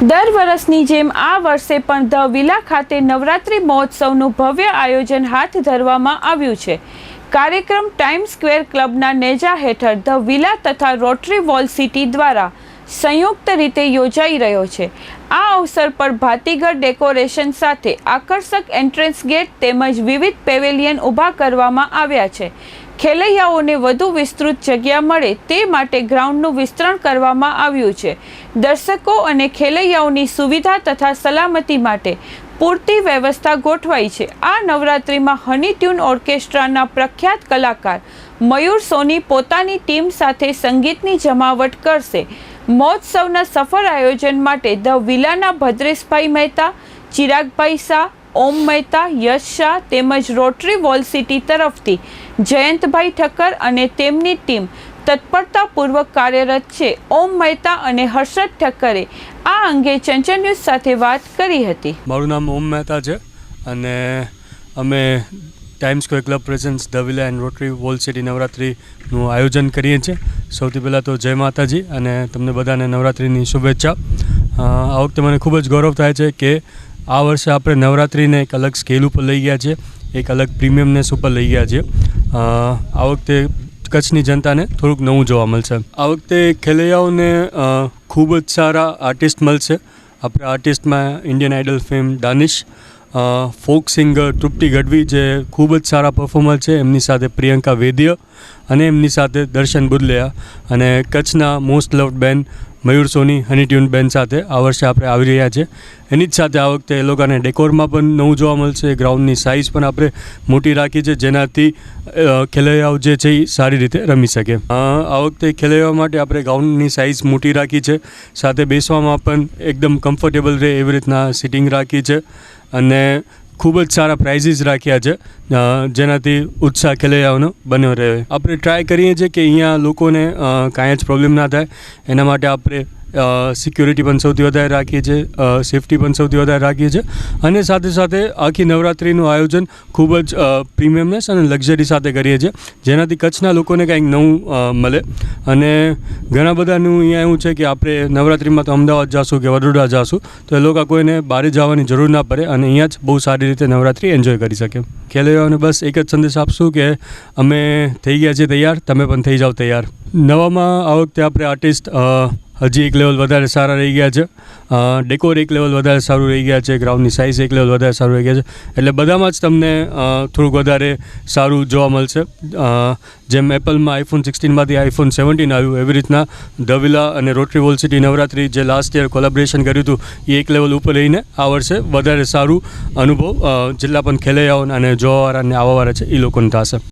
દર વર્ષની જેમ આ વર્ષે પણ ધ વિલા ખાતે નવરાત્રિ મહોત્સવનું ભવ્ય આયોજન હાથ ધરવામાં આવ્યું છે. કાર્યક્રમ ટાઈમ સ્ક્વેર ક્લબના નેજા હેઠળ ધ વિલા તથા રોટરી વોલ સિટી દ્વારા સંયુક્ત રીતે યોજાઈ રહ્યો છે. આ અવસર પર ભાતીગર ડેકોરેશન સાથે આકર્ષક એન્ટ્રન્સ ગેટ તેમજ વિવિધ પેવેલિયન ઊભા કરવામાં આવ્યા છે. ખેલૈયાઓને વધુ વિસ્તૃત જગ્યા મળે તે માટે ગ્રાઉન્ડનું વિસ્તરણ કરવામાં આવ્યું છે. દર્શકો અને ખેલૈયાઓની સુવિધા તથા સલામતી માટે પૂરતી વ્યવસ્થા ગોઠવાઈ છે. આ નવરાત્રિમાં હની ટ્યુન ઓર્કેસ્ટ્રાના પ્રખ્યાત કલાકાર મયુર સોની પોતાની ટીમ સાથે સંગીતની જમાવટ કરશે. મહોત્સવના સફળ આયોજન માટે ધ વિલાના ભદ્રેશભાઈ મહેતા, ચિરાગભાઈ શાહ ઓમ મહેતા, યશ શાહ તેમજ રોટરી વોલ સિટી તરફથી જયંતભાઈ ઠક્કર અને તેમની ટીમ તત્પરતાપૂર્વક કાર્યરત છે. ઓમ મહેતા અને હર્ષદ ઠક્કરે આ અંગે ચંચલ ન્યૂઝ સાથે વાત કરી હતી. મારું નામ ઓમ મહેતા છે અને અમે Time Square Club presence the Villa Villa and Rotary Wall City નવરાત્રિનું આયોજન કરીએ છીએ. સૌથી પહેલાં તો જય માતાજી અને તમને બધાને નવરાત્રિની શુભેચ્છા. આ વખતે મને ખૂબ જ ગૌરવ થાય છે કે આ વર્ષે આપણે નવરાત્રિને એક અલગ સ્કેલ ઉપર લઈ ગયા છે એક અલગ પ્રીમિયમનેસ ઉપર લઈ ગયા છે આ વખતે કચ્છની જનતાને થોડુંક નવું જોવા મળશે. આ વખતે ખેલૈયાઓને ખૂબ જ સારા આર્ટિસ્ટ મળશે. આપણે આર્ટિસ્ટમાં Indian Idol fame Danish folk singer Trupti Gadhvi જે ખૂબ જ સારા પરફોર્મર છે. એમની સાથે પ્રિયંકા વેદ્ય અને એમની સાથે દર્શન બુદલિયા અને કચ્છના મોસ્ટ લવડ બેન મયુર સોની હની ટ્યુન બેન સાથે આ વર્ષે આપણે આવી રહ્યા છે. એની જ સાથે આ વખતે એ લોકોને ડેકોરમાં પણ નવું જોવા મળશે. ગ્રાઉન્ડની સાઇઝ પણ આપણે મોટી રાખી છે, જેનાથી ખેલૈયાઓ જે છે એ સારી રીતે રમી શકે. આ વખતે ખેલૈયાઓ માટે આપણે ગ્રાઉન્ડની સાઇઝ મોટી રાખી છે. સાથે બેસવામાં પણ એકદમ કમ્ફર્ટેબલ રહે એવી રીતના સિટિંગ રાખી છે. અને ખૂબ જ સારા પ્રાઇઝીસ રાખ્યા છે. જેનાથી ઉત્સાહ ખેલૈયાઓનો બન્યો રહે. આપણે ટ્રાય કરીએ છીએ કે અહીંયા લોકોને કાંઈ જ પ્રોબ્લેમ ના થાય. એના માટે આપણે સિક્યુરિટી પણ સૌથી વધારે રાખીએ છીએ સેફટી પણ સૌથી વધારે રાખીએ છીએ. અને સાથે સાથે આખી નવરાત્રિનું આયોજન ખૂબ જ પ્રીમિયમનેસ અને લક્ઝરી સાથે કરીએ છીએ. જેનાથી કચ્છના લોકોને કંઈક નવું મળે. અને ઘણા બધાનું અહીંયા એવું છે કે આપણે નવરાત્રિમાં તો અમદાવાદ જાશું કે વડોદરા જાશું, તો એ લોકો કોઈને બહાર જવાની જરૂર ના પડે અને અહીંયા જ બહુ સારી રીતે નવરાત્રિ એન્જોય કરી શકે. ખેલૈયાઓને બસ એક જ સંદેશ આપશું કે અમે થઈ ગયા છીએ તૈયાર, તમે પણ થઈ જાઓ તૈયાર. નવામાં આ વખતે આપણે આર્ટિસ્ટ હજી એક લેવલ વધારે સારા રહી ગયા છે. ડેકોર એક લેવલ વધારે સારું રહી ગયા છે ગ્રાઉન્ડની સાઇઝ એક લેવલ વધારે સારું રહી ગયા છે. એટલે બધામાં જ તમને થોડુંક વધારે સારું જોવા મળશે. જેમ એપલમાં આઈફોન સિક્સટીનમાંથી આઈફોન સેવન્ટીન આવ્યું, એવી રીતના ધવિલા અને રોટરી વોલ સિટી નવરાત્રી જે લાસ્ટ યર કોલેબરેશન કર્યું હતું, એ એક લેવલ ઉપર રહીને આ વર્ષે વધારે સારું અનુભવ જેટલા પણ ખેલૈયાઓને અને જોવાવાળા અને આવવાવાળા છે, એ લોકોને થશે.